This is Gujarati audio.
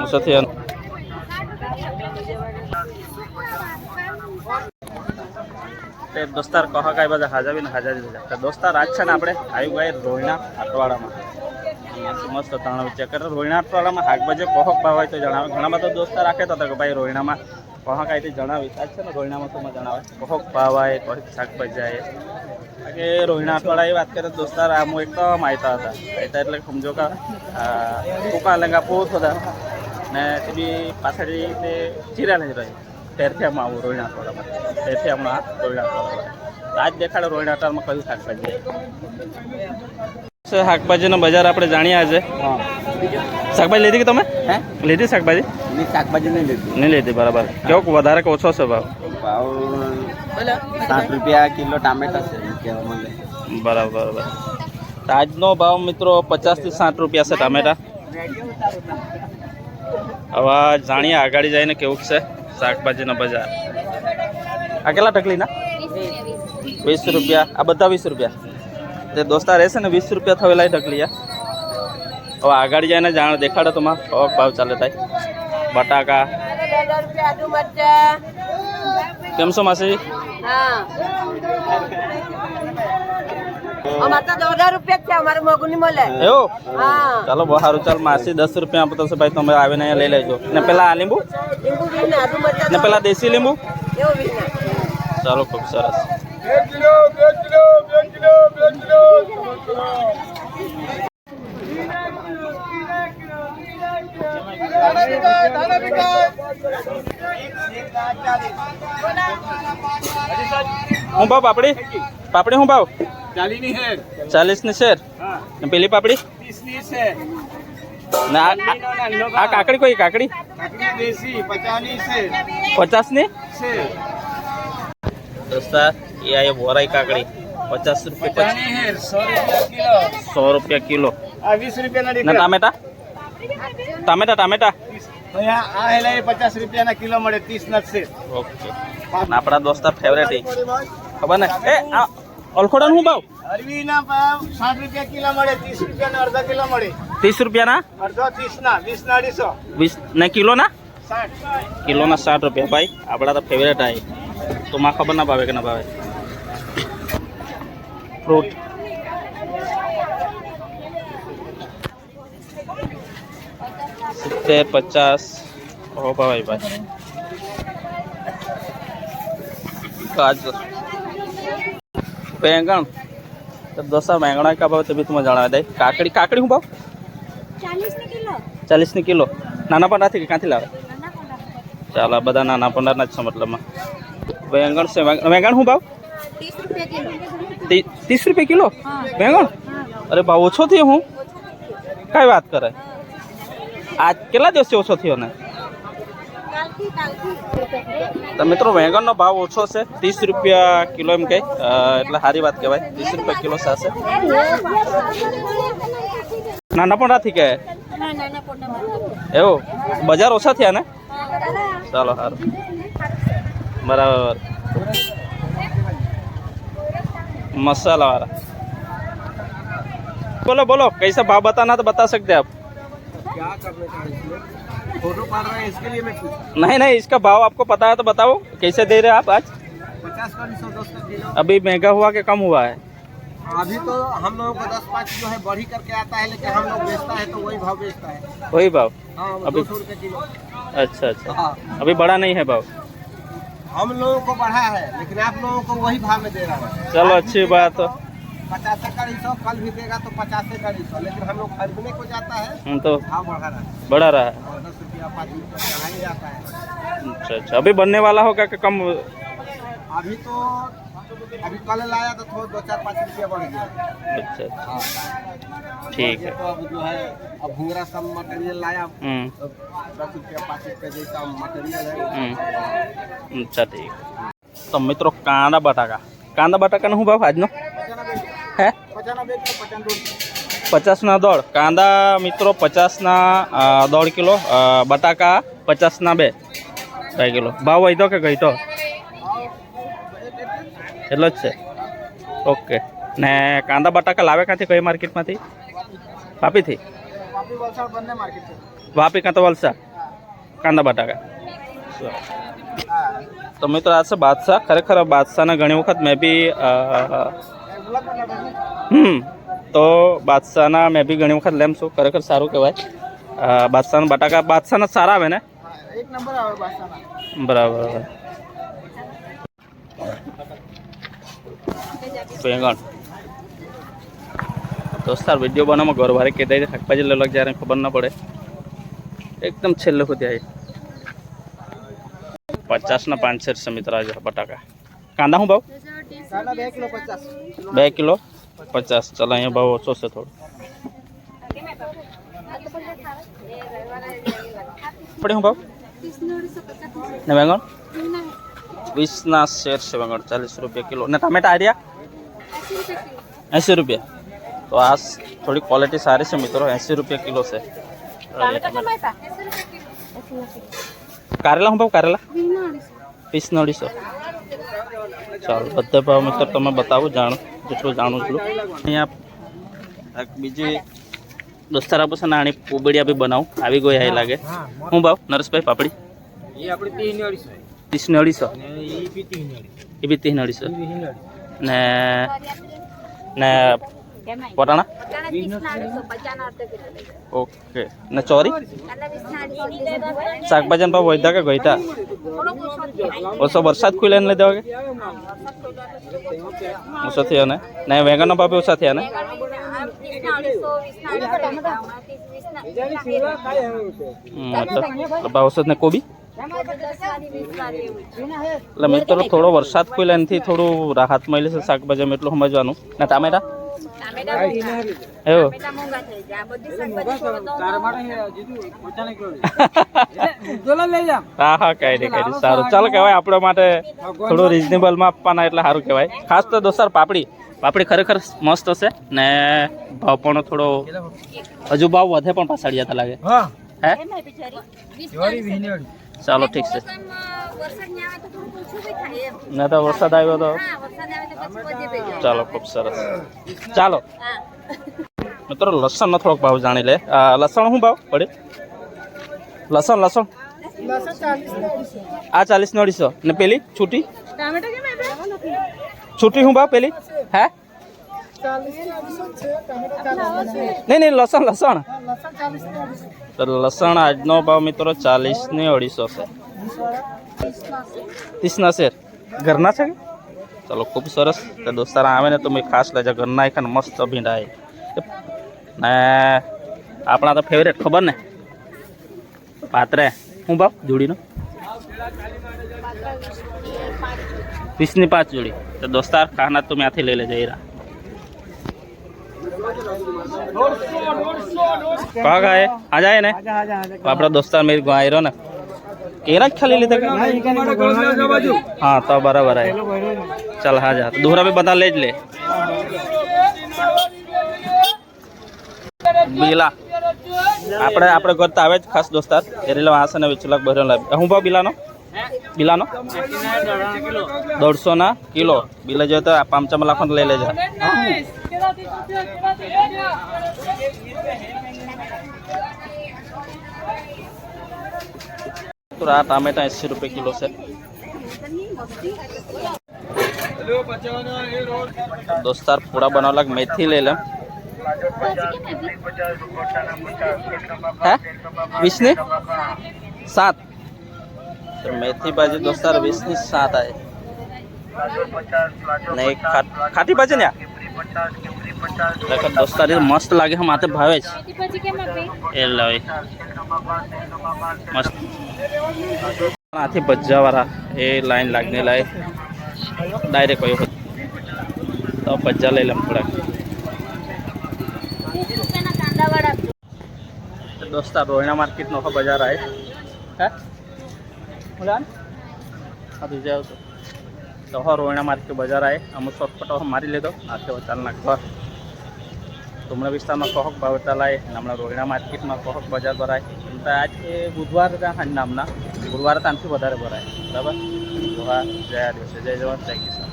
મુસથિયન તે દોસ્તાર કહો કાંઈ બધા હાજાવી ને દીધા તો દોસ્તાર આજ છે ને આપણે આવી ગયા રોહિણા અટવાડામાં મસ્ત તાણ ચેક કરે. રોહિણા અટવાડામાં શાકભાજી કહો ભાવ હોય તો જણાવે. ઘણા બધા દોસ્તાર રાખે તો કે ભાઈ રોહિણામાં કહો કાંઈથી જણાવી. આજ છે ને રોહિણામાં તો જણાવે. કહો ભાવ આવે કહો શાકભાજી આવે કે રોહિણા અટવાડા એ વાત કરે દોસ્તાર આમ એકદમ આવતા હતા. આવતા એટલે સમજો કે ટૂંકા લંગા પોત હતા ને તે બી પાછળ તે ચીરા લઈ રહી. ત્યારથી આમ આવું રોહિણા અટવાડામાં ત્યારથી હમણાં રોહિણા અટવાડા આજ દેખાડે રોહિણા અટવાડામાં કયું શાકભાજી શાકભાજીનો બજાર આપણે જાણીએ આજે? શાકભાજી લીધી કે તમે? હે? લીધી શાકભાજી? શાકભાજી નહીં લીધી. નહીં લીધી બરાબર. કેવો વધારે કે ઓછો છે ભાવ? ભાવ સાત રૂપિયા કિલો ટામેટા છે. કહેવા માંગે. બરાબર બરાબર. આજનો ભાવ મિત્રો પચાસથી સાઠ રૂપિયા છે ટામેટા. હવે જાણીએ આગળ જઈને કેવું છે શાકભાજીના બજાર. આ કેટલા ટકલીના? વીસ રૂપિયા. આ બધા વીસ રૂપિયા. તે દોસ્તા રહેશે ને વીસ રૂપિયા થયેલા ટકલી હવે આગળ જઈને જાણ દેખાડો તમારે. ભાવ ચાલે થાય. બટાકા. કેમ છો માસી અમારે તો દોઢ રૂપિયા જ છે અમારે મોગું નહીં મળે એવું હા ચાલો બહુ સારું ચાલ માસી દસ રૂપિયા આપતો છે ભાઈ તમે આવીને અહીંયા લઈ લેજો ને પેલા આ લીંબુ લીંબુ વીને આદુ મરચાં ને પેલા દેશી લીંબુ એવું વીને ચાલો ખૂબ સરસ હું ભાવ પાપડી પાપડી હું ભાવ ચાલીની હે ચાલીસ ની શેર ને પેલી પાપડી ત્રીસની છે ને આ આ- આ કાકડી કોઈ કાકડી દેશી પચાસની છે પચાસ ની છે દોસ્તા એ આ બોરાઈ કાકડી પચાસ રૂપિયા પચાસની હે સો રૂપિયા કિલો સો રૂપિયા કિલો આ વીસ રૂપિયાના ને નીકળ્યા ટામેટા ટામેટા ટામેટા અહીંયા આ હેલા પચાસ રૂપિયાના કિલો મળે ત્રીસ ના છે. ઓકે. આપણા દોસ્તા ફેવરેટ ખબર ને? એ આ અલખોડા હું ભાવ? અરવીના ભાવ સાઠ રૂપિયા કિલો મળે ત્રીસ રૂપિયાના અડધા કિલો મળે. ત્રીસ રૂપિયાના? અડધો ત્રીસ ના વીસ ના અઢીસો. વીસ ને કિલોના? સાઠ. કિલોના સાઠ રૂપિયા. ભાઈ આપણા તો ફેવરેટ આય તો માં ખબર ના ભાવે કે ના ભાવે? ફ્રૂટ સિત્તેર પચાસ ઓ ભાઈ ભાઈ ગાજર बैंगन तो दोसा बैंगन का भाव तभी तुम्हें जाना दे काकड़ी काकड़ी હું ભાવ ચાલીસ ને કિલો ચાલીસ ની કિલો નાના પણ નથી કે ક્યાંથી લાવે ચાલો આ બધા નાના પંડાના જ છે મતલબમાં વેંગણ છે વેંગ- વેંગણ શું ભાવ ત્રીસ રૂપિયા કિલો તી- ત્રીસ રૂપિયા કિલો વેંગણ અરે ભાવ ઓછો થયો હું કઈ વાત કરે આજ કેટલા દિવસથી ઓછો થયો ને કાલથી કાલથી તો મિત્રો વેંગણનો ભાવ ઓછો છે ત્રીસ રૂપિયા કિલો એમ કહે અ, એટલે સારી વાત કહેવાય ત્રીસ રૂપિયા કિલો થશે નાના પણ નથી કે ના ના ના પોટા એવું બજાર ઓછા થયા ને ચાલો સારું બરાબર मसाला वाला बोलो बोलो कैसा भाव बताना तो बता सकते हैं आप क्या करने का इसमें? फ़ोटो पाड़ रहे हैं इसके लिए मैं पूछ नहीं नहीं इसका भाव आपको पता है तो बताओ कैसे दे रहे हैं आप आज? पचास का सौ दस का किलो। अभी महँगा हुआ कि कम हुआ है? अभी तो हम लोगों को दस पाँच जो है बढ़ी करके आता है लेकिन हम लोग बेचता है तो वही भाव बेचता है। वही भाव? हाँ अभी- सौ रुपये किलो। अच्छा अच्छा। हाँ। अभी बड़ा नहीं है भाव? हम लोगों को बढ़ा है लेकिन आप लोगों को वही भाव में दे रहा है। चलो अच्छी बात है। पचास का सौ कल भी देगा तो पचास का सौ लेकिन हम लोग खरीदने को जाता है हाँ तो भाव बढ़ा रहा है। बढ़ा रहा है। और दस रुपया पाँच रुपया तो ही जाता है। अच्छा अच्छा। अभी बनने वाला होगा कि कम? अभी तो अभी कल लाया तो थोड़ा दो चार पाँच रुपया बढ़ गया। अच्छा, अच्छा। हाँ। ठीक है। तो अब जो है अब घूंगरा सब मटेरियल लाया। हम्म। दस रुपया पाँच रुपया जैसा मटेरियल है। हम्म। अच्छा ठीक। तो मित्रों कांदा बटाका। कांदा बटाका नहीं हुआ आज ना? હે પચાસના દોઢ. કાંદા મિત્રો પચાસના દોઢ કિલો. બટાકા પચાસના બે. બે કિલો. ભાવ વધ્યો કે ઘટ્યો? એટલો જ છે. ઓકે. ને કાંદા બટાકા લાવે ક્યાંથી? કઈ માર્કેટમાંથી? વાપીથી? વાપી કાં તો વલસાડ? કાંદા બટાકા. તો મિત્રો આ છે બાદશાહ. ખરેખર બાદશાહને ઘણી વખત મેં બી હમ તો બાદશાહના મેં બી ઘણી વખત લેમ છું ખરેખર સારું કહેવાય અ, બાદશાહના બટાકા બાદશાહના સારા આવે ને એક નંબર આવે બાદશાહના બરાબર બરાબર વેંગણ દોસ્તાર વિડીયો બનાવવામાં ગોરવારે કે દઈ શાકભાજી લેવા જ્યારે ખબર ના પડે એકદમ છેલ્લે સુધી આવી પચાસના પાંચસો છે મિત્ર આજે બટાકા કાંદા શું ભાવ કાંદા બે કિલો પચાસ બે કિલો પચાસ ચાલો અહીંયા ભાવ ઓછો છે થોડો આપણે શું ભાવ ને વેંગણ વીસના શેર છે વેંગણ ચાલીસ રૂપિયા કિલો ને ટામેટા આર્યા એંસી રૂપિયા તો આ સ- થોડી ક્વોલિટી સારી છે મિત્રો એંસી રૂપિયા કિલો છે કારેલા શું ભાવ કારેલા પીસનો અઢીસો ચાલો બધા ભાવ મિત્ર તમે બતાવો જાણો જેટલું જાણું છું અહીંયા બીજી દોસ્તારા પછી નાની પુબડિયા બી બનાવું. આવી ગઈ એ લાગે. શું ભાવ? નરેશભાઈ પાપડી? ત્રીસને એ બી ત્રીસ અઢીસો એ બી ત્રીસને અઢીસો ને ને વટાણા ઓકે ને ચોરી શાકભાજી ભાવ વધ્યા કે ઘટ્યા ઓછો વરસાદ ખુલે ને લીધા કે ઓછો થયો ને ને વેંગણનો ભાવ બી ઓછા થયા ને હમ, એટલે ભાવ ઓછો જ ને કોબી એટલે મિત્રો થોડો વરસાદ ખુલે એનાથી થોડું રાહત મળી છે શાકભાજીમાં એટલું સમજવાનું ને ટામેટા એવું? હા હા કઈ નહીં કઈ સારું. ચાલો કહેવાય આપણા માટે થોડું રિઝનેબલમાં આપવાના એટલે સારું કહેવાય. ખાસ તો દોસ્તાર પાપડી. પાપડી ખરેખર મસ્ત હશે ને ભાવ પણ થોડો હજુ ભાવ વધે પણ પાછળ જતા લાગે. હે. ચાલો ઠીક છે. ના તો વરસાદ આવ્યો તો. ચાલો ખૂબ સરસ. ચાલો. મિત્રો મિત્રો લસણનો થોડોક ભાવ જાણી લે. લસણ શું ભાવ પડે? લસણ લસણ? આ ચાલીસ નો અઢીસો. ને પેલી છૂટી? છૂટી શું ભાવ પેલી? હે? નહીં નહીં લસણ લસણ. લસણ આજનો ભાવ મિત્રો ચાલીસ ને અઢીસો છે. ત્રીસના શેર. ઘરના છે ચાલો ખૂબ સરસ. તો દોસ્તારા આવે ને તો મેં ખાસ લેજો. ઘરના એક મસ્ત ભીંડાય. ને આપણા તો ફેવરેટ ખબર ને? પાત્રે. શું ભાવ? જોડીનો? વીસની પાંચ જોડી. તો દોસ્તાર ખાના તો ત્યાંથી લઈ લેજો હીરા. કહા ગાય આ જાય ને? તો આપણા દોસ્તાર મેરી ગાય રહ્યો ને. જ ખાલી લીધે કે? હા તો બરાબર આય. ચાલ હા જા. દોહરા બી બધા લઈ જ લે. બીલા. આપણે આપણે ઘર તો આવે જ ખાસ દોસ્તાર. એ વાંસ આસને વિચલાક ભર્યો લાવે. હું ભાવ બિલાનો? બિલાનો દોઢસો ના કિલો બિલા જોઈએ તો આ પાંચમાં લાખો લઈ લેજો તો આ ટામેટા એંસી રૂપિયા કિલો છે દોસ્તાર પૂડા બનાવવા લાગ મેથી લઈ લે હે વીસ ની સાત મેથી ભાજી દોસ્તાર વીસની સાત આય. નહીં ખાટી ભાજી ને લખત દોસ્તારી મસ્ત લાગે હમ આતે ભાવે છે. એ લાવે મસ્ત. આથી ભજ્જાવાળા. એ લાઈન લાગને લાય. ડાયરેક્ટ કયો તો ભજ્જા લઈ લમ થોડાક. દોસ્તાર રોહિણા માર્કેટ નો બજાર આય. હા? તું જાવ તો તો હો રોહિણા માર્કેટ બજાર આવે અમુક શોર્ટકટ મારી લીધો. આખે ચાલના ઘર. તુમણા વિસ્તારમાં કોહક ભાવતા લાય. અને હમણાં રોહિણા માર્કેટમાં કોહક બજાર ભરાય. તો આજ એ બુધવાર ત્યાં નામના. ગુરુવારે ત્યાંથી વધારે ભરાય. બરાબર? જોવા, જય દિવસે. જય જવાન. જય કિસાન